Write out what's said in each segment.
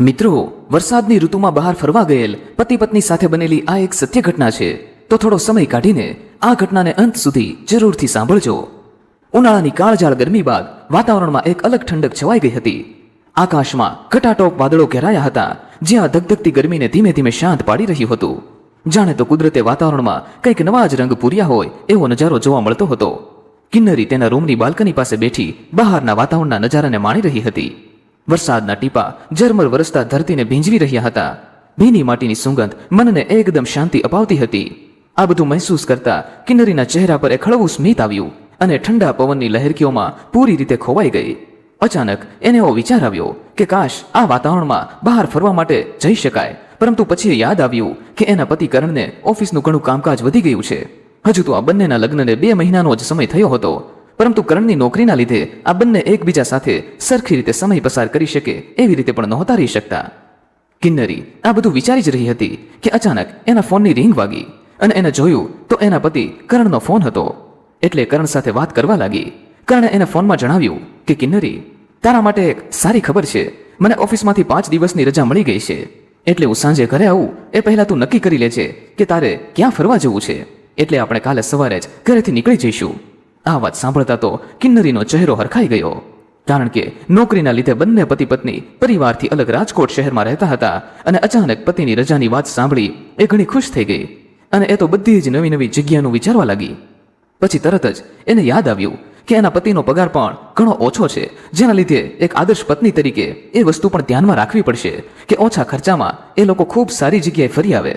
મિત્રો, વરસાદની ઋતુમાં બહાર ફરવા ગયેલ પતિ પત્ની સાથે બનેલી આ એક સત્ય ઘટના છે. તો થોડો સમય કાઢીને આ ઘટનાને અંત સુધી જરૂરથી સાંભળજો. ઉનાળાની કાળજાળ ગરમી બાદ વાતાવરણમાં એક અલગ ઠંડક છવાઈ ગઈ હતી. આકાશમાં ઘટાટોપ વાદળો ઘેરાયા હતા, જ્યાં ધગધગતી ગરમીને ધીમે ધીમે શાંત પાડી રહ્યું હતું. જાણે તો કુદરતે વાતાવરણમાં કંઈક નવા જ રંગ પૂર્યા હોય એવો નજારો જોવા મળતો હતો. કિન્નરી તેના રૂમની બાલ્કની પાસે બેઠી બહારના વાતાવરણના નજારાને માણી રહી હતી. વરસાદના ટીપા ઝરમર વરસતા ધરતીને ભીંજવી રહ્યા હતા. ભીની માટીની સુગંધ મનને એકદમ શાંતિ અપાવતી હતી. આ બધું મહેસૂસ કરતા કિન્નરીના ચહેરા પર એક હળવું સ્મિત આવ્યું અને ઠંડા પવનની લહેરકીઓમાં પૂરી રીતે ખોવાઈ ગઈ. અચાનક એને એવો વિચાર આવ્યો કે કાશ આ વાતાવરણમાં બહાર ફરવા માટે જઈ શકાય, પરંતુ પછી યાદ આવ્યું કે એના પતિ કરણને ઓફિસનું ઘણું કામકાજ વધી ગયું છે. હજુ તો આ બંનેના લગ્નને બે મહિનાનો જ સમય થયો હતો. પરંતુ કરણની નોકરીના લીધે આ બંને એકબીજા સાથે સરખી રીતે સમય પસાર કરી શકે એવી રીતે પણ નહોતા રહી શકતા. કિન્નરી, આ બધું વિચારી જ રહી હતી કે અચાનક એના ફોનની રિંગ વાગી અને એને જોયું તો એના પતિ કરણનો ફોન હતો. એટલે કરણ સાથે વાત કરવા લાગી. કરણે એને ફોનમાં જણાવ્યું કે, કિન્નરી, તારા માટે એક સારી ખબર છે. મને ઓફિસમાંથી પાંચ દિવસની રજા મળી ગઈ છે. એટલે હું સાંજે ઘરે આવું. એ પહેલા તું નક્કી કરી લેજે કે તારે ક્યાં ફરવા જવું છે. એટલે આપણે કાલે સવારે જ ઘરેથી નીકળી જઈશું. આ વાત સાંભળતા તો કિન્નરીનો ચહેરો હરખાઈ ગયો. કારણ કે નોકરીના લીધે બંને પતિ પત્ની પરિવારથી અલગ રાજકોટ શહેરમાં રહેતા હતા અને અચાનક પતિની રજાની વાત સાંભળી એ ઘણી ખુશ થઈ ગઈ અને એ તો બધી જ નવી નવી જગ્યાનું વિચારવા લાગી. પછી તરત જ એને યાદ આવ્યું કે એના પતિનો પગાર પણ ઘણો ઓછો છે, જેના લીધે એક આદર્શ પત્ની તરીકે એ વસ્તુ પણ ધ્યાનમાં રાખવી પડશે કે ઓછા ખર્ચામાં એ લોકો ખૂબ સારી જગ્યાએ ફરી આવે.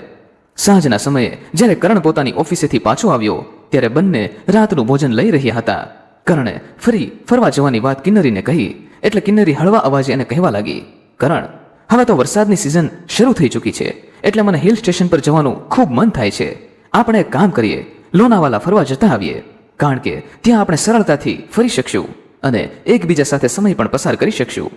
સાંજના સમયે જ્યારે કરણ પોતાની ઓફિસેથી પાછો આવ્યો ત્યારે બંને રાતનું ભોજન લઈ રહ્યા હતા. કરણે ફરી ફરવા જવાની વાત કિન્નરીને કહી, એટલે કિન્નરી હળવા અવાજે એને કહેવા લાગી, કરણ, હવે તો વરસાદની સિઝન શરૂ થઈ ચૂકી છે, એટલે મને હિલ સ્ટેશન પર જવાનું ખૂબ મન થાય છે. આપણે એક કામ કરીએ, લોનાવાલા ફરવા જતા આવીએ, કારણ કે ત્યાં આપણે સરળતાથી ફરી શકશું અને એકબીજા સાથે સમય પણ પસાર કરી શકશું.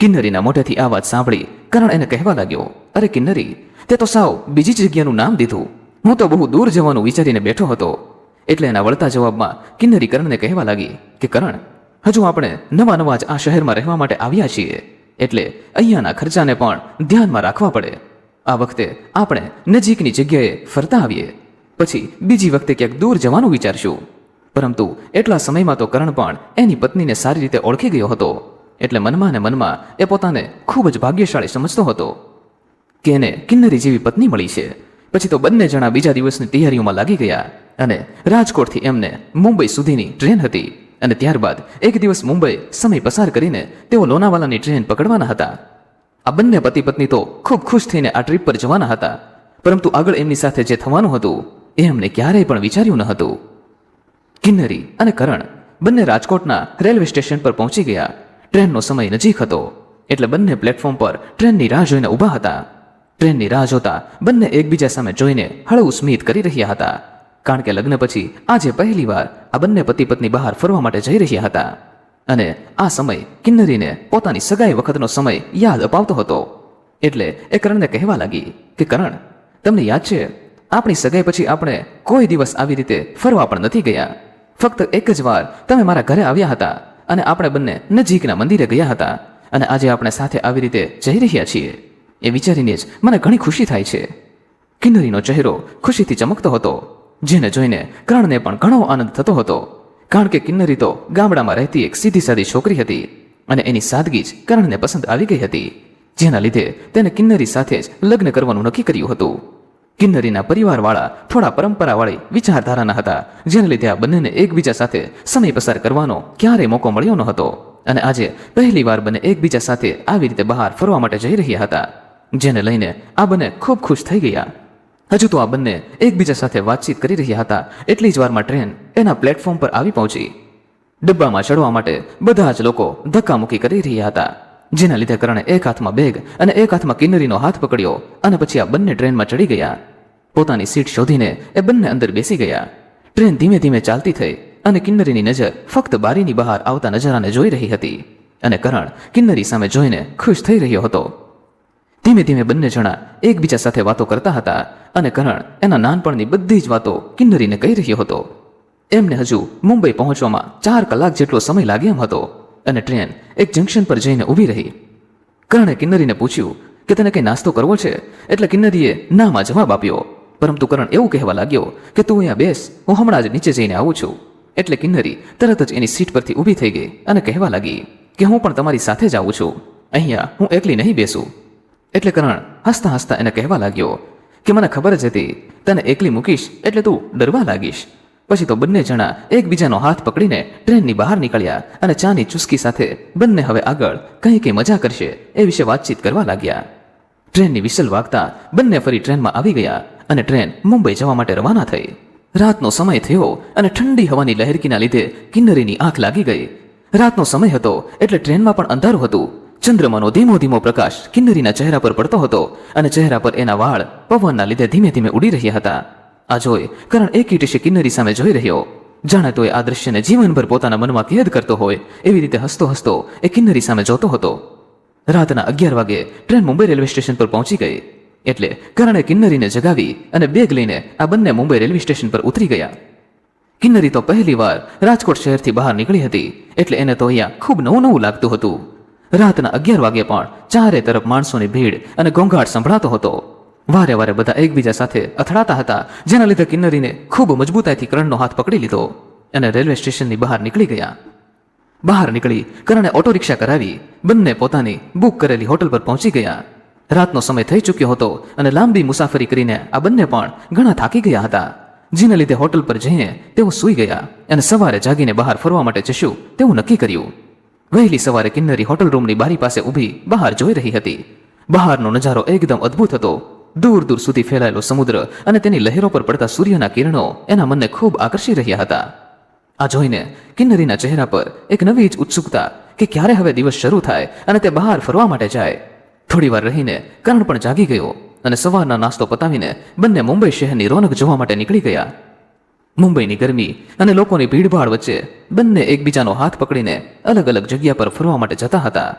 કિન્નરીના મોઢેથી આ વાત સાંભળી કરણ એને કહેવા લાગ્યો, અરે કિન્નરી, તે તો સાવ બીજી જગ્યાનું નામ દીધું. હું તો બહુ દૂર જવાનું વિચારીને બેઠો હતો. એટલે એના વળતા જવાબમાં કિન્નરી કરણને કહેવા લાગી કે, કરણ, હજુ આપણે નવા નવા જ આ શહેરમાં રહેવા માટે આવ્યા છીએ, એટલે અહીંયાના ખર્ચાને પણ ધ્યાનમાં રાખવા પડે. આ વખતે આપણે નજીકની જગ્યાએ ફરતા આવીએ. પછી બીજી વખતે ક્યાંક દૂર જવાનું વિચારશું. પરંતુ એટલા સમયમાં તો કરણ પણ એની પત્નીને સારી રીતે ઓળખી ગયો હતો, એટલે મનમાં ને મનમાં એ પોતાને ખૂબ જ ભાગ્યશાળી સમજતો હતો કે એને કિન્નરી જેવી પત્ની મળી છે. પછી તો બંને જણા બીજા દિવસની તૈયારીઓમાં લાગી ગયા. અને રાજકોટથી એમને મુંબઈ સુધીની ટ્રેન હતી. અને ત્યારબાદ એક દિવસ મુંબઈ સમય પસાર કરીને તેઓ લોનાવાલાની ટ્રેન પકડવાના હતા. આ બંને પતિ પત્ની તો ખૂબ ખુશ થઈને આ ટ્રીપ પર જવાના હતા. પરંતુ આગળ એમની સાથે જે થવાનું હતું, એ એમને ક્યારેય પણ વિચાર્યું ન હતું. કિન્નરી અને કરણ બંને રાજકોટના રેલવે સ્ટેશન પર પહોંચી ગયા. ટ્રેનનો સમય નજીક હતો. એટલે બંને પ્લેટફોર્મ પર ટ્રેનની રાહ જોઈને ઊભા હતા. ટ્રેનની રાહ જોતા બંને એકબીજા સામે જોઈને હળવું સ્મિત કરી રહ્યા હતા. કારણ કે લગ્ન પછી આજે પહેલીવાર આ બંને પતિ પત્ની બહાર ફરવા માટે જઈ રહ્યા હતા. અને આ સમય કિન્નરીને પોતાની સગાઈ વખતનો સમય યાદ અપાવતો હતો. એટલે એ કરણને કહેવા લાગી કે કરણ, તમને યાદ છે, આપણી સગાઈ પછી આપણે કોઈ દિવસ આવી રીતે ફરવા પણ નથી ગયા. ફક્ત એક જ વાર તમે મારા ઘરે આવ્યા હતા અને આપણે બંને નજીકના મંદિરે ગયા હતા અને આજે આપણે સાથે આવી રીતે જઈ રહ્યા છીએ. એ વિચારીને જ મને ઘણી ખુશી થાય છે. કિન્નરીનો ચહેરો ખુશીથી ચમકતો હતો. જેને જોઈને કર્ણને પણ ઘણો આનંદ થતો હતો. કારણ કે કિન્નરી તો ગામડામાં રહેતી એક સીધી સાદી છોકરી હતી અને એની સાદગી જ કરણને પસંદ આવી ગઈ હતી, જેના લીધે તેને કિન્નરી સાથે જ લગ્ન કરવાનું નક્કી કર્યું હતું. કિન્નરીના પરિવારવાળા થોડા પરંપરાવાળી વિચારધારાના હતા, જેને લીધે આ બંનેને એકબીજા સાથે સમય પસાર કરવાનો ક્યારેય મોકો મળ્યો ન હતો અને આજે પહેલીવાર બંને એકબીજા સાથે આવી રીતે બહાર ફરવા માટે જઈ રહ્યા હતા, જેને લઈને આ બંને ખૂબ ખુશ થઈ ગયા. હજુ તો આ બંને એકબીજા સાથે વાતચીત કરી રહ્યા હતા. એટલી જ વારમાં ટ્રેન એના પ્લેટફોર્મ પર આવી પહોંચી. ડબ્બામાં ચડવા માટે બધા જ લોકો ધક્કામુક્કી કરી રહ્યા હતા. જેના લીધે કરણે એક હાથમાં બેગ અને એક હાથમાં કિન્નરીનો હાથ પકડ્યો અને પછી આ બંને ટ્રેનમાં ચડી ગયા. પોતાની સીટ શોધીને એ બંને અંદર બેસી ગયા. ટ્રેન ધીમે ધીમે ચાલતી થઈ અને કિન્નરીની નજર ફક્ત બારીની બહાર આવતા નજારાને જોઈ રહી હતી. અને કરણ કિન્નરી સામે જોઈને ખુશ થઈ રહ્યો હતો. ધીમે ધીમે બંને જણા એકબીજા સાથે વાતો કરતા હતા અને કરણ એના નાનપણની બધી જ વાતો કિન્નરીને કહી રહ્યો હતો. એમને હજુ મુંબઈ પહોંચવામાં ચાર કલાક જેટલો સમય લાગે એમ હતો અને ટ્રેન એક જંકશન પર જઈને ઊભી રહી. કરણે કિન્નરીને પૂછ્યું કે તને કંઈ નાસ્તો કરવો છે? એટલે કિન્નરીએ નામાં જવાબ આપ્યો. પરંતુ કરણ એવું કહેવા લાગ્યો કે તું અહીંયા બેસ, હું હમણાં જ નીચે જઈને આવું છું. એટલે કિન્નરી તરત જ એની સીટ પરથી ઊભી થઈ ગઈ અને કહેવા લાગી કે હું પણ તમારી સાથે જ આવું છું. અહીંયા હું એકલી નહીં બેસું. એટલે કરણ, હસતા હસતા એને કહેવા લાગ્યો, કે મને ખબર જ હતી, તને એકલી મૂકીશ એટલે તું ડરવા લાગીશ. પછી તો બંને જણા એકબીજાનો હાથ પકડીને ટ્રેનની બહાર નીકળ્યા અને ચાની ચુસ્કી સાથે બંને હવે આગળ કંઈ કંઈ મજા કરશે એ વિશે વાતચીત કરવા લાગ્યા. ટ્રેનની વિસલ વાગતા બંને ફરી ટ્રેનમાં આવી ગયા અને ટ્રેન મુંબઈ જવા માટે રવાના થઈ. રાતનો સમય થયો અને ઠંડી હવાની લહેરકીના લીધે કિન્નરીની આંખ લાગી ગઈ. રાતનો સમય હતો એટલે ટ્રેનમાં પણ અંધારું હતું. ચંદ્રમાનો ધીમો ધીમો પ્રકાશ કિન્નરીના ચહેરા પર પડતો હતો અને ચહેરા પર એના વાળ પવનના લીધે ધીમે ધીમે ઉડી રહ્યા હતા. આ જોઈ કરણ એકીટીશે કિન્નરી સામે જોઈ રહ્યો. જાણે તો એ આ દ્રશ્યને જીવનભર પોતાના મનમાં કેદ કરતો હોય એવી રીતે હસતો હસતો એ કિન્નરી સામે જોતો હતો. રાતના અગિયાર વાગે ટ્રેન મુંબઈ રેલવે સ્ટેશન પર પહોંચી ગઈ. એટલે કરણે કિન્નરીને જગાવી અને બેગ લઈને આ બંને મુંબઈ રેલવે સ્ટેશન પર ઉતરી ગયા. કિન્નરી તો પહેલી વાર રાજકોટ શહેરથી બહાર નીકળી હતી, એટલે એને તો અહીંયા ખૂબ નવું નવું લાગતું હતું. રાતના અગિયાર વાગે પણ ચારે તરફ માણસોની ભીડ અને ઘોંઘાટ સંભળાતો હતો. વારે વારે બધા એકબીજા સાથે અથડાતા હતા, જેના લીધે કિન્નરીને ખૂબ મજબૂતાઈથી કરણનો હાથ પકડી લીધો અને રેલવે સ્ટેશનની બહાર નીકળી ગયા. બહાર નીકળી કરણે ઓટો રિક્ષા કરાવી, બંને પોતાની બુક કરેલી હોટલ પર પહોંચી ગયા. રાતનો સમય થઈ ચૂક્યો હતો અને લાંબી મુસાફરી કરીને આ બંને પણ ઘણા થાકી ગયા હતા. જેના લીધે હોટલ પર જઈને તેઓ સૂઈ ગયા અને સવારે જાગીને બહાર ફરવા માટે જશું તેવું નક્કી કર્યું. વહેલી સવારે કિન્નરી હોટલ રૂમની બારી પાસે ઊભી બહાર જોઈ રહી હતી. બહારનો નજારો એકદમ અદ્ભુત હતો. દૂર દૂર સુધી ફેલાયેલો સમુદ્ર અને તેની લહેરો પર પડતા સૂર્યના કિરણો એના મનને ખૂબ આકર્ષી રહ્યા હતા. આ જોઈને કિન્નરીના ચહેરા પર એક નવી જ ઉત્સુકતા કે ક્યારે હવે દિવસ શરૂ થાય અને તે બહાર ફરવા માટે જાય. થોડી વાર રહીને કરણ પણ જાગી ગયો અને સવારના નાસ્તો પતાવીને બંને મુંબઈ શહેરની રોનક જોવા માટે નીકળી ગયા. મુંબઈની ગરમી અને લોકોની ભીડભાડ વચ્ચે બંને એકબીજાનો હાથ પકડીને અલગ અલગ જગ્યા પર ફરવા માટે જતા હતા.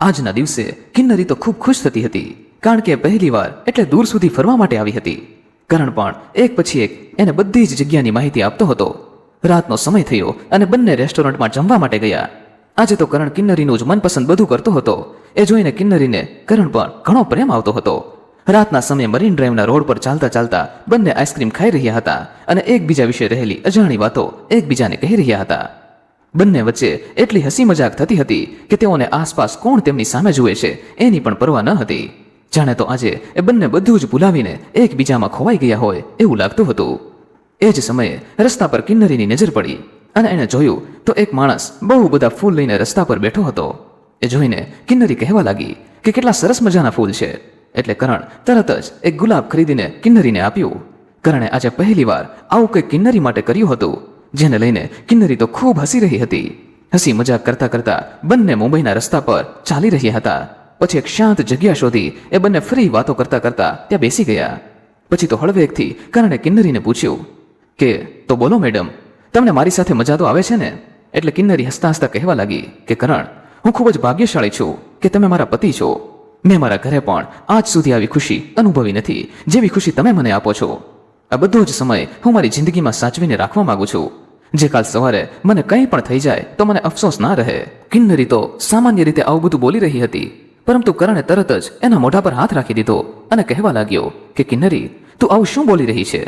આજના દિવસે કિન્નરી તો ખૂબ ખુશ થતી હતી, કારણ કે પહેલીવાર એટલે દૂર સુધી ફરવા માટે આવી હતી. કરણ પણ એક પછી એક એને બધી જ જગ્યાની માહિતી આપતો હતો. રાતનો સમય થયો અને બંને રેસ્ટોરન્ટમાં જમવા માટે ગયા. આજે તો કરણ કિન્નરીનું જ મનપસંદ બધું કરતો હતો. એ જોઈને કિન્નરીને કરણ પણ ઘણો પ્રેમ આવતો હતો. રાતના સમયે મરીન ડ્રાઈવના રોડ પર ચાલતા ચાલતા બંને આઈસ્ક્રીમ ખાઈ રહ્યા હતા અને એકબીજા વિશે રહેલી અજાણી વાતો એકબીજાને કહી રહ્યા હતા. બંને વચ્ચે એટલી હસી મજાક થતી હતી કે તેઓને આસપાસ કોણ તેમની સામે જુએ છે એની પણ પરવા ન હતી. જાણે તો આજે એ બંને બધું જ ભૂલાવીને એકબીજામાં ખોવાઈ ગયા હોય એવું લાગતું હતું. એ જ સમયે રસ્તા પર કિન્નરીની નજર પડી અને એણે જોયું તો એક માણસ બહુ બધા ફૂલ લઈને રસ્તા પર બેઠો હતો. એ જોઈને કિન્નરી કહેવા લાગી કે કેટલા સરસ મજાના ફૂલ છે. એટલે કરણ તરત જ એક ગુલાબ ખરીદીને કિન્નરીને આપ્યું. કરણે આજે પહેલીવાર આવું કંઈક કિન્નરી માટે કર્યું હતું, જેને લઈને કિન્નરી તો ખૂબ હસી રહી હતી. હસી મજાક કરતા કરતા બંને મુંબઈના રસ્તા પર ચાલી રહ્યા હતા. પછી એક શાંત જગ્યા શોધી એ બંને ફરી વાતો કરતા કરતા ત્યાં બેસી ગયા. પછી તો હળવેકથી કરણે કિન્નરીને પૂછ્યું, કે, તો બોલો મેડમ, તમને મારી સાથે મજા તો આવે છે ને? એટલે કિન્નરી હસતા હસતા કહેવા લાગી કે, કરણ, હું ખૂબ જ ભાગ્યશાળી છું કે તમે મારા પતિ છો. મેં મારા ઘરે પણ આજ સુધી આવી ખુશી અનુભવી નથી, જેવી ખુશી તમે મને આપો છો. આ બધો જ સમય હું મારી જિંદગીમાં સાચવીને રાખવા માંગુ છું. જે કાલ સવારે મને કંઈ પણ થઈ જાય તો મને અફસોસ ના રહે. કિન્નરી તો સામાન્ય રીતે આવું બધું બોલી રહી હતી, પરંતુ કરણે તરત જ એના મોઢા પર હાથ રાખી દીધો અને કહેવા લાગ્યો કે, કિન્નરી, તું આવું શું બોલી રહી છે?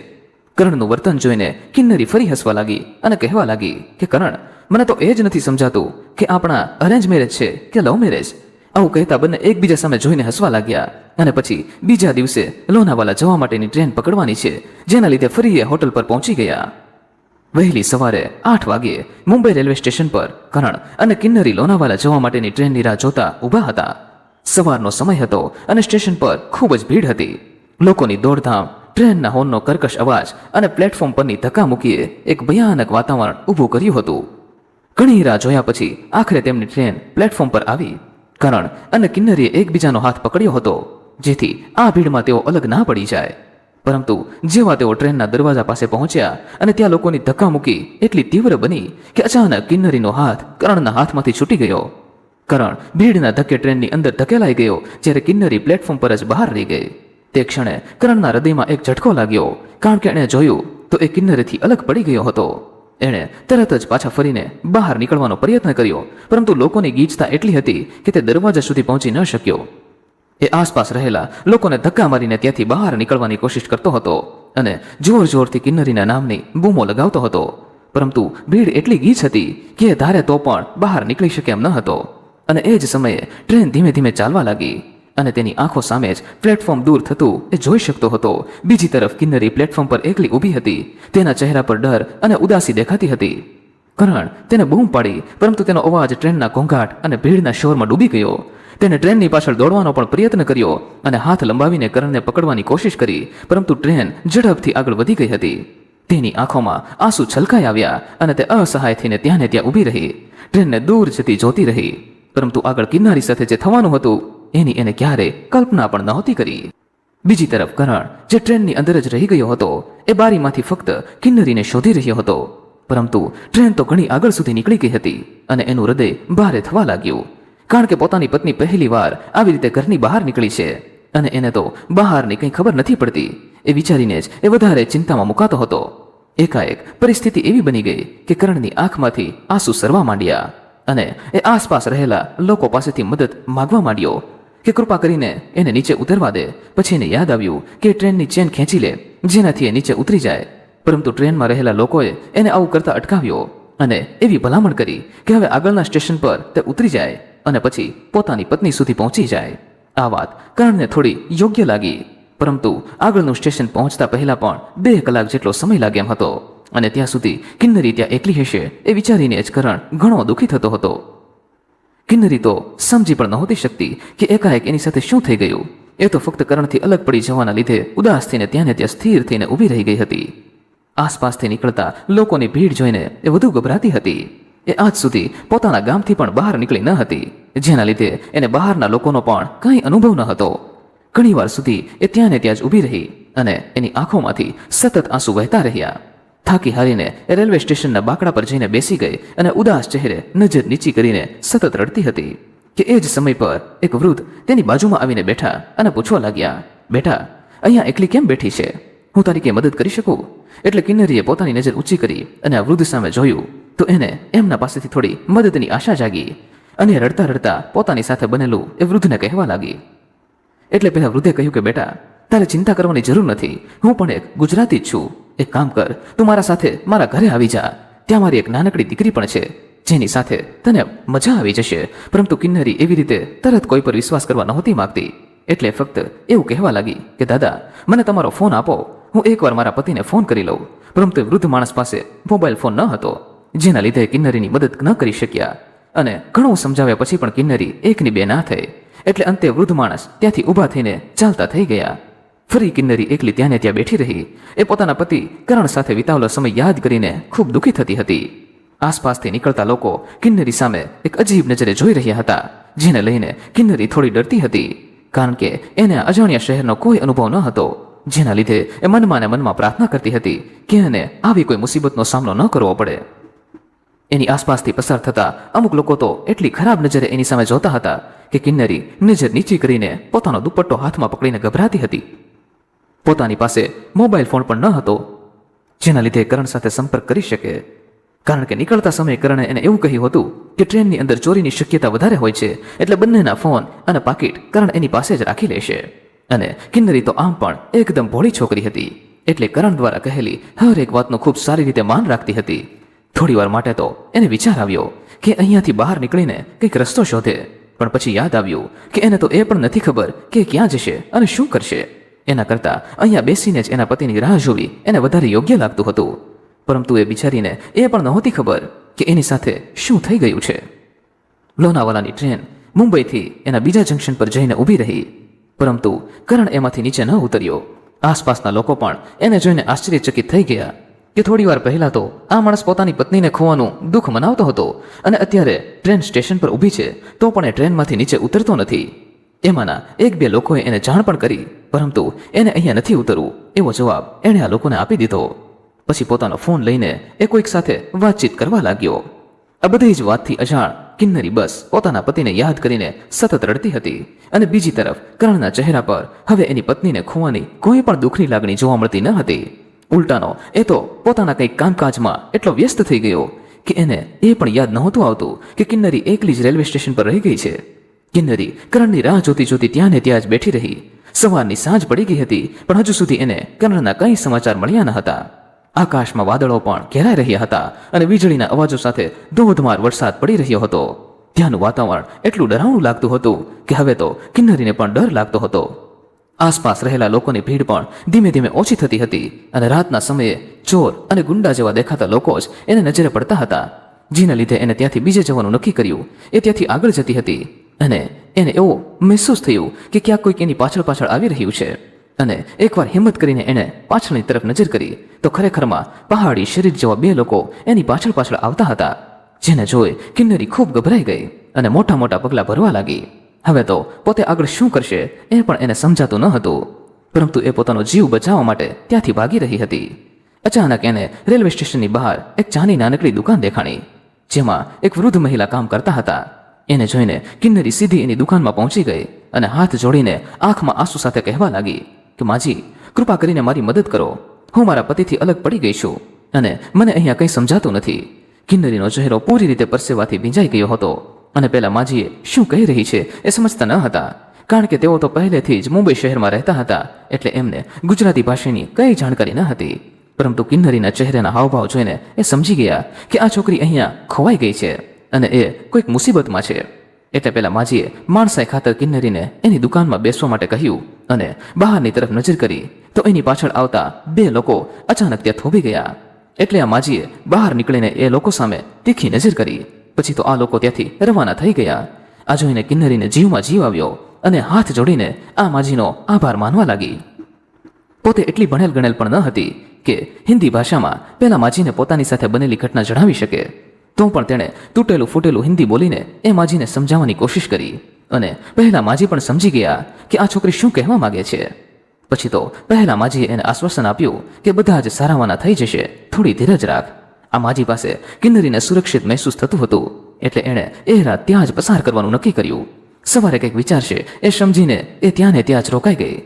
કરણનું વર્તન જોઈને કિન્નરી ફરી હસવા લાગી અને કહેવા લાગી કે, કરણ, મને તો એ જ નથી સમજાતું કે આપણા અરેન્જ મેરેજ છે કે લવ મેરેજ આવું કહેતા બંને એકબીજા સામે જોઈને હસવા લાગ્યા અને પછી બીજા દિવસે લોનાવાલા જવા માટેની ટ્રેન પકડવાની છે, જેના લીધે ફરી એ હોટલ પર પહોંચી ગયા. વહેલી સવારે આઠ વાગ્યે મુંબઈ રેલવે સ્ટેશન પર કરણ અને કિન્નરી લોનાવાલા જવા માટેની ટ્રેનની રાહ જોતા ઊભા હતા. સવારનો સમય હતો અને સ્ટેશન પર ખૂબ જ ભીડ હતી. લોકોની દોડધામ, ટ્રેનના હોર્નનો કર્કશ અવાજ અને પ્લેટફોર્મ પરની ધક્કા મૂકીએ એક ભયાનક વાતાવરણ ઊભું કર્યું હતું. ઘણી રાહ જોયા પછી આખરે તેમની ટ્રેન પ્લેટફોર્મ પર આવી. કરણ અને કિન્નરીએ એકબીજાનો હાથ પકડ્યો હતો, જેથી આ ભીડમાં તેઓ અલગ ના પડી જાય. પરંતુ જેવા તેઓ ટ્રેનના દરવાજા પાસે પહોંચ્યા અને ત્યાં લોકોની ધક્કા મૂકી, એટલી તીવ્ર બની કે અચાનક કિન્નરીનો હાથ કરણના હાથમાંથી છૂટી ગયો. કરણ ભીડના ધક્કે ટ્રેનની અંદર ધકેલાઈ ગયો, જ્યારે કિન્નરી પ્લેટફોર્મ પર જ બહાર રહી ગઈ. તે ક્ષણે કરણના હૃદયમાં એક ઝટકો લાગ્યો, કારણ કે એણે જોયું તો એ કિન્નરીથી અલગ પડી ગયો હતો. એણે તરત જ પાછા ફરીને બહાર નીકળવાનો પ્રયત્ન કર્યો, પરંતુ લોકોની ગીચતા એટલી હતી કે તે દરવાજા સુધી પહોંચી ન શક્યો. એ આસપાસ રહેલા લોકોને ધક્કા મારીને ત્યાંથી બહાર નીકળવાની કોશિશ કરતો હતો અને જોર જોરથી કિન્નરીના નામની બૂમો લગાવતો હતો. પરંતુ ભીડ એટલી ગીચ હતી કે ધારે તો પણ બહાર નીકળી શકે એમ ન હતો. અને એ જ સમયે ટ્રેન ધીમે ધીમે ચાલવા લાગી. અને તેની આંખો સામે જ પ્લેટફોર્મ દૂર થતું એ જોઈ શકતો હતો. બીજી તરફ કિન્નરી પ્લેટફોર્મ પર એકલી ઊભી હતી. તેના ચહેરા પર ડર અને ઉદાસી દેખાતી હતી. કરણ, તેને બૂમ પાડી, પરંતુ તેનો અવાજ ટ્રેનના ઘોંઘાટ અને ભીડના શોરમાં ડૂબી ગયો. તેણે ટ્રેનની પાછળ દોડવાનો પણ પ્રયત્ન કર્યો અને હાથ લંબાવીને કરણને પકડવાની કોશિશ કરી, પરંતુ ટ્રેન ઝડપથી આગળ વધી ગઈ હતી. તેની આંખોમાં આંસુ છલકાઈ આવ્યા અને તે અસહાય થઈને ત્યાં ને ત્યાં ઊભી રહી. ટ્રેનને દૂર જતી જોતી રહી, પરંતુ આગળ કિનારી સાથે જે થવાનું હતું એની એને ક્યારે કલ્પના પણ નહોતી કરી. બીજી તરફ કરણ જે ટ્રેનની અંદર જ રહી ગયો હતો, એ બારીમાંથી ફક્ત કિન્નરીને શોધી રહ્યો હતો. પરંતુ ટ્રેન તો ઘણી આગળ સુધી નીકળી ગઈ હતી અને એનું હૃદય ભારે થવા લાગ્યું. કારણ કે પોતાની પત્ની પહેલી વાર આવી રીતે ઘરની બહાર નીકળી છે અને એને તો બહારની કંઈ ખબર નથી પડતી. એ વિચારીને જ એ વધારે ચિંતામાં મુકાતો હતો. એકાએક પરિસ્થિતિ એવી બની ગઈ કે કરણની આંખમાંથી આંસુ સરવા માંડ્યા અને એ આસપાસ રહેલા લોકો પાસેથી મદદ માગવા માંડ્યો. કે કૃપા કરીને એને નીચે ઉતરવા દે. પછી એને યાદ આવ્યું કે ટ્રેનની ચેન ખેંચી લે, જેનાથી એ નીચે ઉતરી જાય. પરંતુ ટ્રેનમાં રહેલા લોકોએ એને આવું કરતા અટકાવ્યો અને એવી ભલામણ કરી કે હવે આગળના સ્ટેશન પર તે ઉતરી જાય અને પછી પોતાની પત્ની સુધી પહોંચી જાય. આ વાત કરણને થોડી યોગ્ય લાગી. પરંતુ આગળનું સ્ટેશન પહોંચતા પહેલા પણ બે કલાક જેટલો સમય લાગે એમ હતો. અને ત્યાં સુધી કિન્નરી ત્યાં એકલી હશે એ વિચારીને જ કરણ ઘણો દુઃખી થતો હતો. કિન્નરી તો સમજી પણ નહોતી શકતી કે એકાએક એની સાથે શું થઈ ગયું. એ તો ફક્ત કરણથી અલગ પડી જવાના લીધે ઉદાસ થઈને ત્યાં ને ત્યાં સ્થિર થઈને ઊભી રહી ગઈ હતી. આસપાસથી નીકળતા લોકોની ભીડ જોઈને એ વધુ ગભરાતી હતી. એ આજ સુધી પોતાના ગામથી પણ બહાર નીકળી ન હતી. જેના લીધે એને બહારના લોકોનો પણ કંઈ અનુભવ ન હતો. ઘણીવાર સુધી એ ત્યાં ને ત્યાં જ ઊભી રહી અને એની આંખોમાંથી સતત આંસુ વહેતા રહ્યા. થાકી હારીને રેલવે સ્ટેશનના બાકડા પર જઈને બેસી ગઈ અને ઉદાસ ચહેરે નજર નીચી કરીને સતત રડતી હતી કે એ જ સમય પર એક વૃદ્ધ તેની બાજુમાં આવીને બેઠા અને પૂછવા લાગ્યા, બેટા, અહીંયા એકલી કેમ બેઠી છે? હું તારી કે મદદ કરી શકું? એટલે કિન્નરીએ પોતાની નજર ઊંચી કરી અને આ વૃદ્ધ સામે જોયું તો એને એમના પાસેથી થોડી મદદની આશા જાગી અને રડતા રડતા પોતાની સાથે બનેલું એ વૃદ્ધને કહેવા લાગી. એટલે પેલા વૃદ્ધે કહ્યું કે, બેટા, તારે ચિંતા કરવાની જરૂર નથી. હું પણ એક ગુજરાતી જ છું. એક કામ કર, તું મારા સાથે મારા ઘરે આવી જા. ત્યાં મારી એક નાનકડી દીકરી પણ છે, જેની સાથે તને મજા આવી જશે. પરંતુ કિન્નરી એવી રીતે તરત કોઈ પર વિશ્વાસ કરવા નહોતી માગતી. એટલે ફક્ત એવું કહેવા લાગી કે, દાદા, મને તમારો ફોન આપો. હું એકવાર મારા પતિને ફોન કરી લઉં. પરંતુ વૃદ્ધ માણસ પાસે મોબાઈલ ફોન ન હતો, જેના લીધે કિન્નરીની મદદ ન કરી શક્યા. અને ઘણું સમજાવ્યા પછી પણ કિન્નરી એકની બે ના થઈ. એટલે અંતે વૃદ્ધ માણસ ત્યાંથી ઊભા થઈને ચાલતા થઈ ગયા. ફરી કિન્નરી એકલી ત્યાંને ત્યાં બેઠી રહી. એ પોતાના પતિ કરણ સાથે વિતાવેલો સમય યાદ કરીને ખૂબ દુઃખી થતી હતી. આસપાસથી નીકળતા લોકો કિન્નરી સામે એક અજીબ નજરે જોઈ રહ્યા હતા, જેને લઈને કિન્નરી થોડી ડરતી હતી, કારણ કે એને અજાણ્યા શહેરનો કોઈ અનુભવ ન હતો, જેના લીધે એ મનમાં ને મનમાં પ્રાર્થના કરતી હતી કે એને આવી કોઈ મુસીબતનો સામનો ન કરવો પડે. એની આસપાસથી પસાર થતા અમુક લોકો તો એટલી ખરાબ નજરે એની સામે જોતા હતા કે કિન્નરી નજર નીચી કરીને પોતાનો દુપટ્ટો હાથમાં પકડીને ગભરાતી હતી. પોતાની પાસે મોબાઈલ ફોન પણ ન હતો, જેના લીધે કરણ સાથે સંપર્ક કરી શકે. કારણ કે નીકળતા સમયે કરણે એને એવું કહ્યું હતું કે ટ્રેનની અંદર ચોરીની શક્યતા વધારે હોય છે, એટલે બંનેના ફોન અને પાકીટ કરણ એની પાસે જ રાખી લેશે. અને કિન્નરી તો આમ પણ એકદમ ભોળી છોકરી હતી, એટલે કરણ દ્વારા કહેલી હર એક વાતનું ખૂબ સારી રીતે માન રાખતી હતી. થોડીવાર માટે તો એને વિચાર આવ્યો કે અહીંયાથી બહાર નીકળીને કંઈક રસ્તો શોધે, પણ પછી યાદ આવ્યું કે એને તો એ પણ નથી ખબર કે ક્યાં જશે અને શું કરશે. એના કરતાં અહીંયા બેસીને જ એના પતિની રાહ જોવી એને વધારે યોગ્ય લાગતું હતું. પરંતુ એ બિચારીને એ પણ નહોતી ખબર કે એની સાથે શું થઈ ગયું છે. લોનાવાલાની ટ્રેન મુંબઈથી એના બીજા જંકશન પર જઈને ઊભી રહી. પરંતુ કરણ એમાંથી નીચે ન ઉતર્યો. આસપાસના લોકો પણ એને જોઈને આશ્ચર્યચકિત થઈ ગયા કે થોડીવાર પહેલાં તો આ માણસ પોતાની પત્નીને ખોવાનું દુઃખ મનાવતો હતો અને અત્યારે ટ્રેન સ્ટેશન પર ઊભી છે તો પણ એ ટ્રેનમાંથી નીચે ઉતરતો નથી. એમાંના એક બે લોકોએ એને જાણ પણ કરી, પરંતુ એને અહીંયા નથી ઉતરવું, એવો જવાબ એણે આ લોકોને આપી દીધો. પછી પોતાનો ફોન લઈને એ કોઈક સાથે વાતચીત કરવા લાગ્યો. આ બધી જ વાતથી અજાણ કિન્નરી બસ પોતાના પતિને યાદ કરીને સતત રડતી હતી અને બીજી તરફ કરણના ચહેરા પર હવે એની પત્નીને ખોવાની કોઈ પણ દુઃખની લાગણી જોવા મળતી ન હતી. ઉલટાનો, એ તો પોતાના કંઈક કામકાજમાં એટલો વ્યસ્ત થઈ ગયો કે એને એ પણ યાદ નહોતું આવતું કે કિન્નરી એકલી જ રેલવે સ્ટેશન પર રહી ગઈ છે. કિન્નરી, કરણની રાહ જોતી જોતી ત્યાં ને ત્યાં જ બેઠી રહી. સવારની સાંજ પડી ગઈ હતી, પણ હજુ સુધી એને કરણના કંઈ સમાચાર મળ્યા ન હતા. આકાશમાં વાદળો પણ ઘેરાઈ રહ્યા હતા અને વીજળીના અવાજો સાથે ધોધમાર વરસાદ પડી રહ્યો હતો. ત્યાંનું વાતાવરણ એટલું ડરાવણું લાગતું હતું કે હવે તો કિન્નરીને પણ ડર લાગતો હતો. આસપાસ રહેલા લોકોની ભીડ પણ ધીમે ધીમે ઓછી થતી હતી અને રાતના સમયે ચોર અને ગુંડા જેવા દેખાતા લોકો જ એને નજરે પડતા હતા. જેના લીધે એને ત્યાંથી બીજે જવાનું નક્કી કર્યું. એ ત્યાંથી આગળ જતી હતી. અને એને એવો મહેસૂસ થયું કે ક્યાં કોઈક એની પાછળ પાછળ આવી રહ્યું છે. અને એકવાર હિંમત કરીને એણે પાછળની તરફ નજર કરી, તો ખરેખરમાં પહાડી શરીર જેવા બે લોકો એની પાછળ પાછળ આવતા હતા, જેને જોઈ કિન્નરી ખૂબ ગભરાઈ ગઈ અને મોટા મોટા પગલાં ભરવા લાગી. હવે તો પોતે આગળ શું કરશે એ પણ એને સમજાતું ન હતું, પરંતુ એ પોતાનો જીવ બચાવવા માટે ત્યાંથી ભાગી રહી હતી. અચાનક એને રેલવે સ્ટેશનની બહાર એક ચાની નાનકડી દુકાન દેખાણી, જેમાં એક વૃદ્ધ મહિલા કામ કરતા હતા. એને જોઈને કિન્નરી સીધી એની દુકાનમાં પહોંચી ગઈ અને હાથ જોડીને આંખમાં આંસુ સાથે કહેવા લાગી કે, માજી, કૃપા કરીને મારી મદદ કરો. હું મારા પતિથી અલગ પડી ગઈ છું અને મને અહીંયા કંઈ સમજાતું નથી. કિન્નરીનો ચહેરો પૂરી રીતે પરસેવાથી ભીંજાઈ ગયો હતો અને પેલા માજીએ શું કહી રહી છે એ સમજતા ન હતા, કારણ કે તેઓ તો પહેલેથી જ મુંબઈ શહેરમાં રહેતા હતા એટલે એમને ગુજરાતી ભાષાની કઈ જાણકારી ન હતી. પરંતુ કિન્નરીના ચહેરાના હાવભાવ જોઈને એ સમજી ગયા કે આ છોકરી અહીંયા ખોવાઈ ગઈ છે. અને એ કોઈક મુસીબતમાં છે. એટલે પેલા માજીએ માણસાઈ ખાતર કિન્નરીને એની દુકાનમાં બેસવા માટે કહ્યું અને બહારની તરફ નજર કરી તો એની પાછળ આવતા બે લોકો અચાનક ત્યાં થોભી ગયા. એટલે આ માજીએ બહાર નીકળીને એ લોકો સામે તીખી નજર કરી. પછી તો આ લોકો ત્યાંથી રવાના થઈ ગયા. આ જોઈને કિન્નરીને જીવમાં જીવ આવ્યો અને હાથ જોડીને આ માજીનો આભાર માનવા લાગી. પોતે એટલી ભણેલ ગણેલ પણ ન હતી કે હિન્દી ભાષામાં પેલા માજીને પોતાની સાથે બનેલી ઘટના જણાવી શકે. તો પણ તેણે તૂટેલું ફૂટેલું હિન્દી બોલીને એ માજીને સમજાવવાની કોશિશ કરી અને પહેલા માજી પણ સમજી ગયા કે આ છોકરી શું કહેવા માંગે છે. પછી તો પહેલા માજીએ એને આશ્વાસન આપ્યું કે બધા જ સારાવાના થઈ જશે, થોડી ધીરજ રાખ. આ માજી પાસે કિન્નરીને સુરક્ષિત મહેસૂસ થતું હતું, એટલે એણે એ રાત ત્યાં જ પસાર કરવાનું નક્કી કર્યું. સવારે કંઈક વિચારશે, એ સમજીને એ ત્યાં ને ત્યાં જ રોકાઈ ગઈ.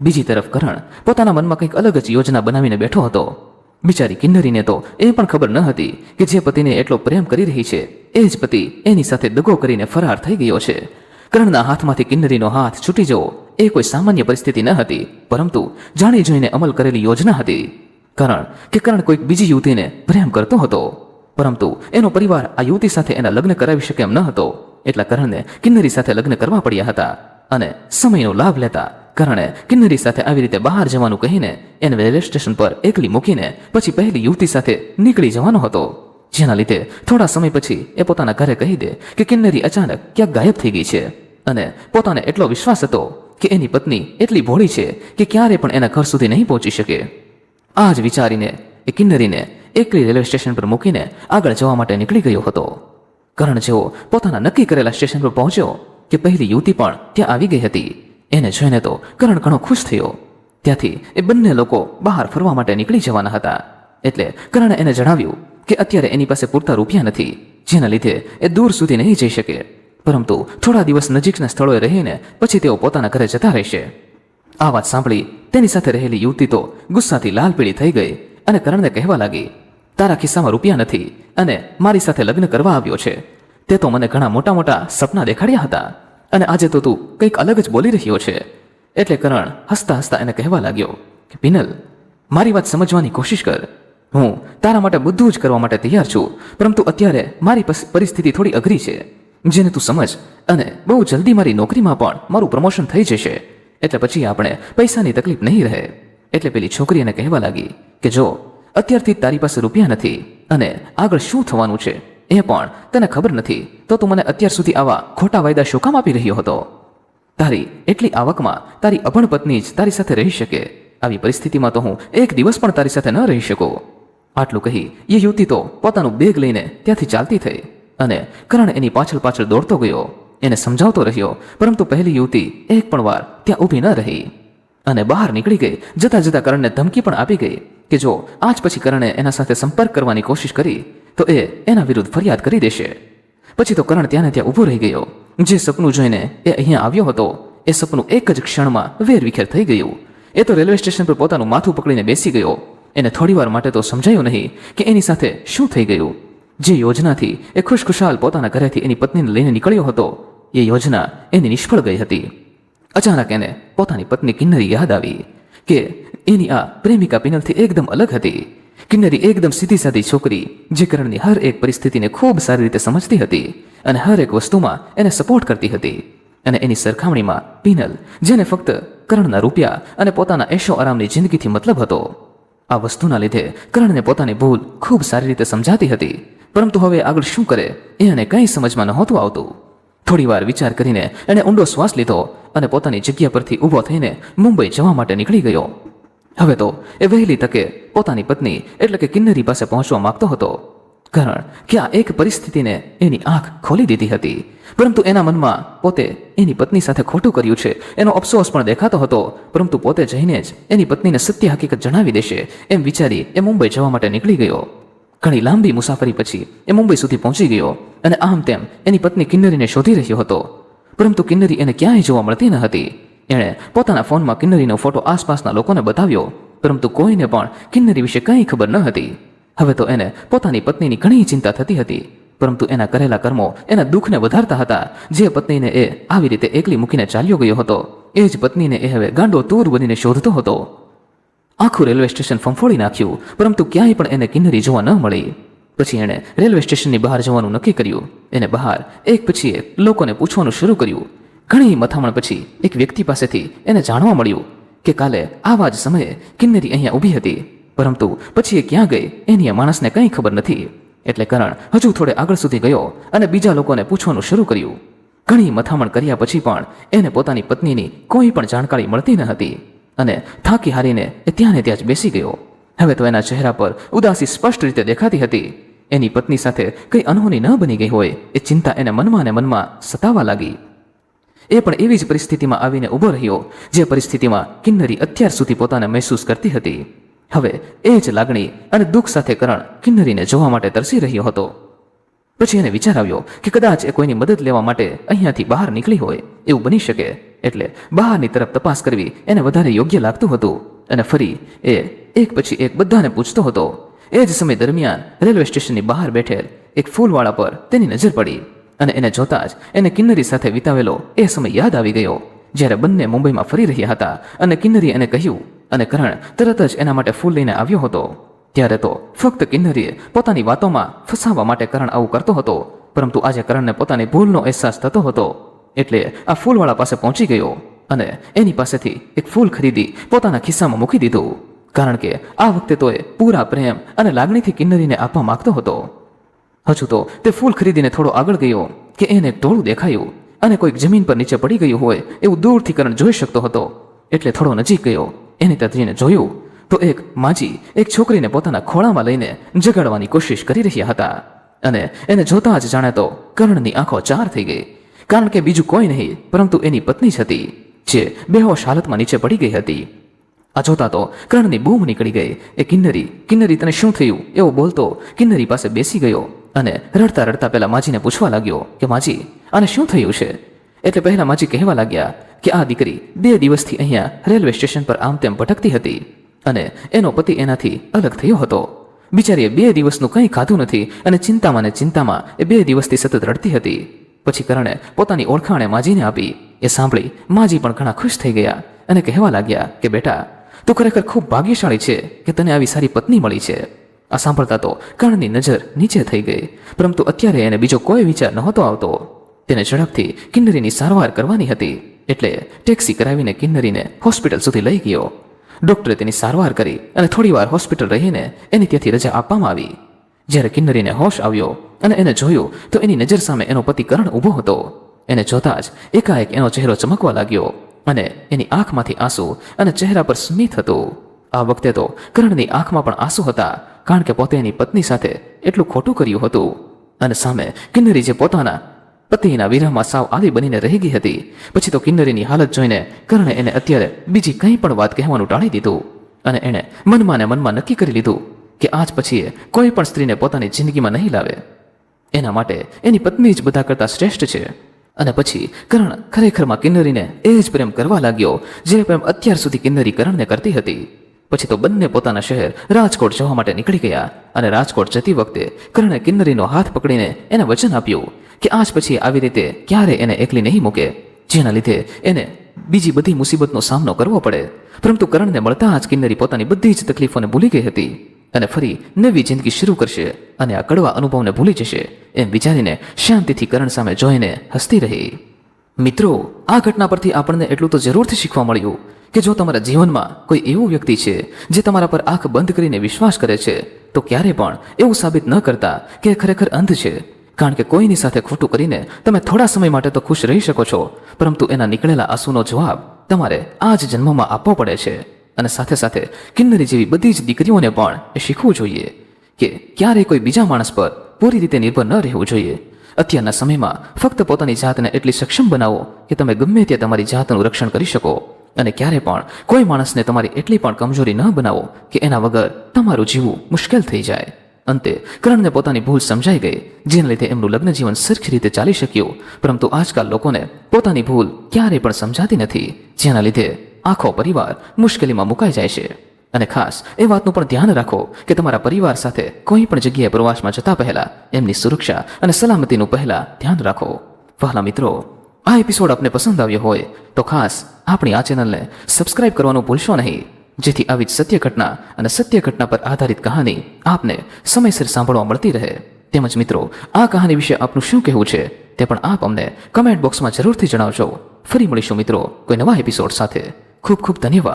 બીજી તરફ કરણ પોતાના મનમાં કંઈક અલગ જ યોજના બનાવીને બેઠો હતો. બિચારી કિન્નરીને તો એ પણ ખબર ન હતી કે જે પતિને એટલો પ્રેમ કરી રહી છે, એ જ પતિ એની સાથે દગો કરીને ફરાર થઈ ગયો છે. કરણના હાથમાંથી કિન્નરીનો હાથ છૂટી જવો એ કોઈ સામાન્ય પરિસ્થિતિ ન હતી, પરંતુ જાણી જોઈને અમલ કરેલી યોજના હતી. કરણ કે કરણ કોઈક બીજી યુવતીને પ્રેમ કરતો હતો, પરંતુ એનો પરિવાર આ યુવતી સાથે એના લગ્ન કરાવી શકે એમ ન હતો. એટલા કરણને કિન્નરી સાથે લગ્ન કરવા પડ્યા હતા અને સમયનો લાભ લેતા કરણે કિન્નરી સાથે આવી રીતે બહાર જવાનું કહીને એને રેલવે સ્ટેશન પર એકલી મૂકીને પછી પહેલી યુવતી સાથે નીકળી જવાનો હતો. જેના લીધે થોડા સમય પછી એ પોતાના ઘરે કહી દે કે કિન્નરી અચાનક ક્યાંક ગાયબ થઈ ગઈ છે અને પોતાને એટલો વિશ્વાસ હતો કે એની પત્ની એટલી ભોળી છે કે ક્યારે પણ એના ઘર સુધી નહીં પહોંચી શકે. આ જ વિચારીને એ કિન્નરીને એકલી રેલવે સ્ટેશન પર મૂકીને આગળ જવા માટે નીકળી ગયો હતો. કરણ જેવો પોતાના નક્કી કરેલા સ્ટેશન પર પહોંચ્યો કે પહેલી યુવતી પણ ત્યાં આવી ગઈ હતી. એને જોઈને તો કરણ ઘણો ખુશ થયો. ત્યાંથી એ બંને લોકો બહાર ફરવા માટે નીકળી જવાના હતા. એટલે કરણે એને જણાવ્યું કે અત્યારે એની પાસે પૂરતા રૂપિયા નથી, જેના લીધે એ દૂર સુધી નહીં જઈ શકે. પરંતુ થોડા દિવસ નજીકના સ્થળોએ રહીને પછી તેઓ પોતાના ઘરે જતા રહેશે. આ વાત સાંભળી તેની સાથે રહેલી યુવતી તો ગુસ્સાથી લાલ પીળી થઈ ગઈ અને કરણને કહેવા લાગી, તારા ખિસ્સામાં રૂપિયા નથી અને મારી સાથે લગ્ન કરવા આવ્યો છે. તે તો મને ઘણા મોટા મોટા સપના દેખાડ્યા હતા. અને આજે તો તું કંઈક અલગ જ બોલી રહ્યો છે. એટલે કરણ હસતા હસતા એને કહેવા લાગ્યો કે, પિનલ, મારી વાત સમજવાની કોશિશ કર. હું તારા માટે બધું જ કરવા માટે તૈયાર છું, પરંતુ અત્યારે મારી પરિસ્થિતિ થોડી અઘરી છે. જેને તું સમજ અને બહુ જલ્દી મારી નોકરીમાં પણ મારું પ્રમોશન થઈ જશે. એટલે પછી આપણે પૈસાની તકલીફ નહીં રહે. એટલે પેલી છોકરી એને કહેવા લાગી કે, જો અત્યારથી તારી પાસે રૂપિયા નથી અને આગળ શું થવાનું છે? એ પણ તને ખબર નથી? તો તું મને અત્યાર સુધી આવા ખોટા વાયદા શું કામ આપી રહ્યો હતો? તારી એટલી આવકમાં તારી અભણ પત્ની જ તારી સાથે રહી શકે. આવી પરિસ્થિતિમાં તો હું એક દિવસ પણ તારી સાથે ન રહી શકું. આટલું કહી એ યુવતી તો પોતાનું બેગ લઈને ત્યાંથી ચાલતી થઈ અને કરણ એની પાછળ પાછળ દોડતો ગયો. એને સમજાવતો રહ્યો, પરંતુ પહેલી યુવતી એક પણ વાર ત્યાં ઊભી ન રહી. અને બહાર નીકળી ગઈ, જતા જતા કરણને ધમકી પણ આપી ગઈ કે જો આજ પછી કરણે એના સાથે સંપર્ક કરવાની કોશિશ કરી તો એ એના વિરુદ્ધ ફરિયાદ કરી દેશે. પછી તો કરણ ત્યાં ત્યાં ઊભો રહી ગયો. જે સપનું જોઈને એ અહીંયા આવ્યો હતો, એ સપનું એક જ ક્ષણમાં વેરવિખેર થઈ ગયું. એ તો રેલવે સ્ટેશન પર પોતાનું માથું પકડીને બેસી ગયો. એને થોડીવાર માટે તો સમજાયું નહીં કે એની સાથે શું થઈ ગયું. જે યોજનાથી એ ખુશખુશાલ પોતાના ઘરેથી એની પત્નીને લઈને નીકળ્યો હતો, એ યોજના એની નિષ્ફળ ગઈ હતી. અચાનક એને પોતાની પત્ની કિન્નરી યાદ આવી કે એની આ પ્રેમિકા પિનલથી એકદમ અલગ હતી. કિન્નરી એકદમ સીધી સાદી છોકરી, જે કરણની હર એક પરિસ્થિતિને ખૂબ સારી રીતે સમજતી હતી અને હર એક વસ્તુમાં એને સપોર્ટ કરતી હતી. અને એની સરખામણીમાં પીનલ, જેને ફક્ત કરણના રૂપિયા અને પોતાના એશો આરામની જિંદગીથી મતલબ હતો. આ વસ્તુના લીધે કરણને પોતાની ભૂલ ખૂબ સારી રીતે સમજાતી હતી. પરંતુ હવે આગળ શું કરે, એ એને કંઈ સમજમાં નહોતું આવતું. થોડીવાર વિચાર કરીને એણે ઊંડો શ્વાસ લીધો અને પોતાની જગ્યા પરથી ઊભો થઈને મુંબઈ જવા માટે નીકળી ગયો. હવે તો એ વહેલી તકે પોતાની પત્ની એટલે કે કિન્નરી પાસે પહોંચવા માંગતો હતો. કારણ કે આ એક પરિસ્થિતિને એની આંખ ખોલી દીધી હતી. પરંતુ એના મનમાં પોતે એની પત્ની સાથે ખોટું કર્યું છે. એનો અફસોસ પણ દેખાતો હતો. પરંતુ પોતે જઈને જ એની પત્નીને સત્ય હકીકત જણાવી દેશે એમ વિચારી એ મુંબઈ જવા માટે નીકળી ગયો. ઘણી લાંબી મુસાફરી પછી એ મુંબઈ સુધી પહોંચી ગયો અને આમ તેમ એની પત્ની કિન્નરીને શોધી રહ્યો હતો. પરંતુ કિન્નરી એને ક્યાંય જોવા મળતી ન હતી. એણે પોતાના ફોનમાં કિન્નરીનો ફોટો આસપાસના લોકોને બતાવ્યો, પરંતુ કોઈને પણ કિન્નરી વિશે કંઈ ખબર ન હતી. હવે તો એને પોતાની પત્નીની ઘણી ચિંતા થતી હતી, પરંતુ એના કરેલા કર્મો એના દુઃખને વધારતા હતા. જે પત્નીને એ આવી રીતે એકલી મૂકીને ચાલ્યો ગયો હતો, એ જ પત્નીને એ હવે ગાંડો તૂર બનીને શોધતો હતો. આખું રેલવે સ્ટેશન ફંફોડી નાખ્યું, પરંતુ ક્યાંય પણ એને કિન્નરી જોવા ન મળી. પછી એણે રેલવે સ્ટેશનની બહાર જવાનું નક્કી કર્યું. એને બહાર એક પછી એક લોકોને પૂછવાનું શરૂ કર્યું. ઘણી મથામણ પછી એક વ્યક્તિ પાસેથી એને જાણવા મળ્યું કે કાલે આવા જ સમયે કિન્નરી અહીંયા ઊભી હતી. પરંતુ પછી એ ક્યાં ગઈ એની આ માણસને કંઈ ખબર નથી. એટલે કરણ હજુ થોડે આગળ સુધી ગયો અને બીજા લોકોને પૂછવાનું શરૂ કર્યું. ઘણી મથામણ કર્યા પછી પણ એને પોતાની પત્નીની કોઈ પણ જાણકારી મળતી ન હતી અને થાકી હારીને એ ત્યાં ને ત્યાં જ બેસી ગયો. હવે તો એના ચહેરા પર ઉદાસી સ્પષ્ટ રીતે દેખાતી હતી. એની પત્ની સાથે કંઈ અનહોની ન બની ગઈ હોય એ ચિંતા એને મનમાં ને મનમાં સતાવા લાગી. એ પણ એવી જ પરિસ્થિતિમાં આવીને ઊભો રહ્યો, જે પરિસ્થિતિમાં કિન્નરી અત્યાર સુધી પોતાને મહેસૂસ કરતી હતી. હવે એ જ લાગણી અને દુઃખ સાથે કરણ કિન્નરીને જોવા માટે તરસી રહ્યો હતો. પછી એને વિચાર આવ્યો કે કદાચ એ કોઈની મદદ લેવા માટે અહીંયાથી બહાર નીકળી હોય, એવું બની શકે, એટલે બહારની તરફ તપાસ કરવી એને વધારે યોગ્ય લાગતું હતું. અને ફરી એ એક પછી એક બધાને પૂછતો હતો. એ જ સમય દરમિયાન રેલવે સ્ટેશનની બહાર બેઠેલ એક ફૂલવાળા પર તેની નજર પડી. અને એને જોતા જ એને કિન્નરી સાથે વિતાવેલો એ સમય યાદ આવી ગયો. જ્યારે બંને મુંબઈમાં ફરી રહ્યા હતા અને કિન્નરી એને કહ્યું, અને કરણ તરત જ એના માટે ફૂલ લઈને આવ્યો હતો. ત્યારે તો ફક્ત કિન્નરીએ પોતાની વાતોમાં ફસાવવા માટે કરણ આવું કરતો હતો, પરંતુ આજે કરણને પોતાની ભૂલનો અહેસાસ થતો હતો. એટલે આ ફૂલવાળા પાસે પહોંચી ગયો અને એની પાસેથી એક ફૂલ ખરીદી પોતાના ખિસ્સામાં મૂકી દીધું. કારણ કે આ વખતે તો એ પૂરા પ્રેમ અને લાગણીથી કિન્નરીને આપવા માંગતો હતો. હજુ તો તે ફૂલ ખરીદીને થોડો આગળ ગયો કે એને ટોળું દેખાયું અને કોઈક જમીન પર નીચે પડી ગયું હોય એવું દૂરથી કરણ જોઈ શકતો હતો. એટલે થોડો નજીક ગયો. એની તત્રીને જોયું તો એક માજી એક છોકરીને પોતાના ખોળામાં લઈને જગાડવાની કોશિશ કરી રહ્યા હતા અને એને જોતા જ જાણે તો કર્ણની આંખો ચાર થઈ ગઈ. કારણ કે બીજું કોઈ નહીં, પરંતુ એની પત્ની જ હતી, જે બેહોશ હાલતમાં નીચે પડી ગઈ હતી. આ જોતા તો કર્ણની બૂમ નીકળી ગઈ. એ કિન્નરી કિન્નરી તને શું થયું? એવો બોલતો કિન્નરી પાસે બેસી ગયો. અને રડતા રડતા પહેલા માજીને પૂછવા લાગ્યો કે, માજી, આને શું થયું છે? એટલે પહેલા માજી કહેવા લાગ્યા કે, આ દીકરી બે દિવસથી અહીંયા રેલવે સ્ટેશન પર આમ તેમ ભટકતી હતી અને એનો પતિ એનાથી અલગ થયો હતો. બિચારીએ બે દિવસનું કંઈ ખાધું નથી અને ચિંતામાં ને ચિંતામાં એ બે દિવસથી સતત રડતી હતી. પછી કરણે પોતાની ઓળખાણે માજીને આપી. એ સાંભળી માજી પણ ઘણા ખુશ થઈ ગયા અને કહેવા લાગ્યા કે, બેટા, તું ખરેખર ખૂબ ભાગ્યશાળી છે કે તને આવી સારી પત્ની મળી છે. આ સાંભળતા તો કર્ણની નજર નીચે થઈ ગઈ. પરંતુ અત્યારે એને બીજો કોઈ વિચાર નહોતો આવતો. તેને ઝડપથી કિન્નરીની સારવાર કરવાની હતી. એટલે ટેક્સી કરાવીને કિન્નરીને હોસ્પિટલ સુધી લઈ ગયો. ડૉક્ટરે તેની સારવાર કરી અને થોડીવાર હોસ્પિટલ રહીને એની ત્યાંથી રજા આપવામાં આવી. જ્યારે કિન્નરીને હોશ આવ્યો અને એને જોયું તો એની નજર સામે એનો પતિ કરણ ઊભો હતો. એને જોતા જ એકાએક એનો ચહેરો ચમકવા લાગ્યો અને એની આંખમાંથી આંસુ અને ચહેરા પર સ્મિત હતું. આ વખતે તો કરણની આંખમાં પણ આંસુ હતા કારણ કે પોતે એની પત્ની સાથે એટલું ખોટું કર્યું હતું. અને સામે કિન્નરી જે પોતાના પતિના વિરહમાં સાવ આવી બનીને રહી ગઈ હતી, પછી તો કિન્નરીની હાલત જોઈને કરણે એને અત્યારે બીજી કંઈ પણ વાત કહેવાનું ટાળી દીધું અને એણે મનમાં ને મનમાં નક્કી કરી લીધું કે આજ પછી કોઈ પણ સ્ત્રીને પોતાની જિંદગીમાં નહીં લાવે. એના માટે એની પત્ની જ બધા કરતાં શ્રેષ્ઠ છે. અને પછી કરણ ખરેખરમાં કિન્નરીને એ જ પ્રેમ કરવા લાગ્યો, જે પ્રેમ અત્યાર સુધી કિન્નરી કરણને કરતી હતી. પછી તો બંને પોતાના શહેર રાજકોટ જવા માટે નીકળી ગયા અને રાજકોટ જતી વખતે કરણે કિન્નરીનો હાથ પકડીને એને વચન આપ્યું કે આજ પછી આવી રીતે ક્યારે એને એકલી નહીં મૂકે, જેના લીધે એને બીજી બધી મુસીબતનો સામનો કરવો પડે. પરંતુ કરણને મળતા જ કિન્નરી પોતાની બધી જ તકલીફોને ભૂલી ગઈ હતી અને ફરી નવી જિંદગી શરૂ કરશે અને આ કડવા અનુભવને ભૂલી જશે એમ વિચારીને શાંતિથી કરણ સામે જોઈને હસતી રહી. મિત્રો, આ ઘટના પરથી આપણને એટલું તો જરૂરથી શીખવા મળ્યું કે જો તમારા જીવનમાં કોઈ એવું વ્યક્તિ છે જે તમારા પર આંખ બંધ કરીને વિશ્વાસ કરે છે, તો ક્યારે પણ એવું સાબિત ન કરતા કે ખરેખર અંધ છે. કારણ કે કોઈની સાથે ખોટું કરીને તમે થોડા સમય માટે તો ખુશ રહી શકો છો, પરંતુ એના નીકળેલા આંસુનો જવાબ તમારે આ જ જન્મમાં આપવો પડે છે. અને સાથે સાથે કિન્નરી જેવી બધી જ દીકરીઓને પણ એ શીખવું જોઈએ કે ક્યારેય કોઈ બીજા માણસ પર પૂરી રીતે નિર્ભર ન રહેવું જોઈએ. અત્યારના સમયમાં ફક્ત પોતાની જાતને એટલી સક્ષમ બનાવો કે તમે ગમે ત્યાં તમારી જાતનું રક્ષણ કરી શકો. અને ક્યારે પણ કોઈ માણસને તમારી એટલી પણ કમજોરી ન બનાવો કે એના વગર તમારું જીવવું મુશ્કેલ થઈ જાય. અંતે, કરણને પોતાની ભૂલ સમજાઈ ગઈ, જેના લીધે એમનું લગ્ન જીવન સરખી રીતે ચાલી શક્યું. પરંતુ આજકાલ લોકોને પોતાની ભૂલ ક્યારેય પણ સમજાતી નથી, જેના લીધે આખો પરિવાર મુશ્કેલીમાં મુકાઈ જાય છે. અને ખાસ એ વાતનું પણ ધ્યાન રાખો કે તમારા પરિવાર સાથે કોઈ પણ જગ્યાએ પ્રવાસમાં જતા પહેલા એમની સુરક્ષા અને સલામતીનું પહેલા ધ્યાન રાખો. વહાલા મિત્રો, આ એપિસોડ આપને પસંદ આવ્યો હોય તો ખાસ આપણી આ ચેનલને સબસ્ક્રાઇબ કરવાનું ભૂલશો નહીં, જેથી આવી જ સત્ય ઘટના અને સત્ય ઘટના પર આધારિત કહાની આપને સમયસર સાંભળવા મળતી રહે. તેમજ મિત્રો, આ કહાની વિશે આપનું શું કહેવું છે તે પણ આપ અમને કમેન્ટ બોક્સમાં જરૂરથી જણાવજો. ફરી મળીશું મિત્રો કોઈ નવા એપિસોડ સાથે. ખૂબ ખૂબ ધન્યવાદ.